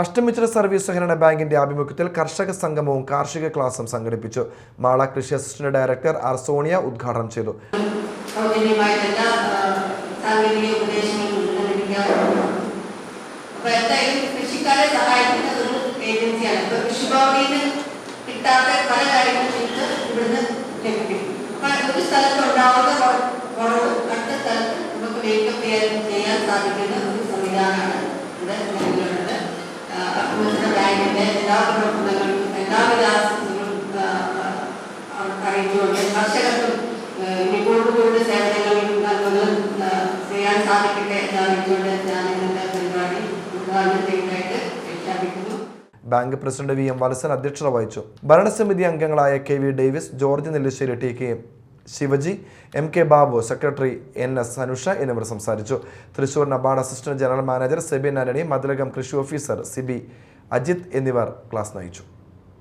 അഷ്ടമിത്ര service സഹകരണ ബാങ്കിന്റെ ആഭിമുഖ്യത്തിൽ കർഷക സംഗമവും കാർഷിക ക്ലാസും സംഘടിപ്പിച്ചു. മാള കൃഷി അസിസ്റ്റന്റ് ഡയറക്ടർ ആർ സോണിയ ഉദ്ഘാടനം ചെയ്തു. ഒരു ഏജൻസിയാണ്. ഒരു അടുത്ത നമുക്ക് സാധിക്കുന്ന ഒരു സംവിധാനമാണ് ഇവിടെ ചെയ്യാൻ ഞാൻ bank president V M Valsan അധ്യക്ഷത വഹിച്ചു. ഭരണസമിതി അംഗങ്ങളായ K V Davis George Nellissery T K Shivaji M K Babu secretary N S Anusha എന്നിവർ സംസാരിച്ചു. Thrissur NABARD assistant general manager Sebin Antony Mathilakam കൃഷി ഓഫീസർ സിബി അജിത് എന്നിവർ ക്ലാസ് നയിച്ചു.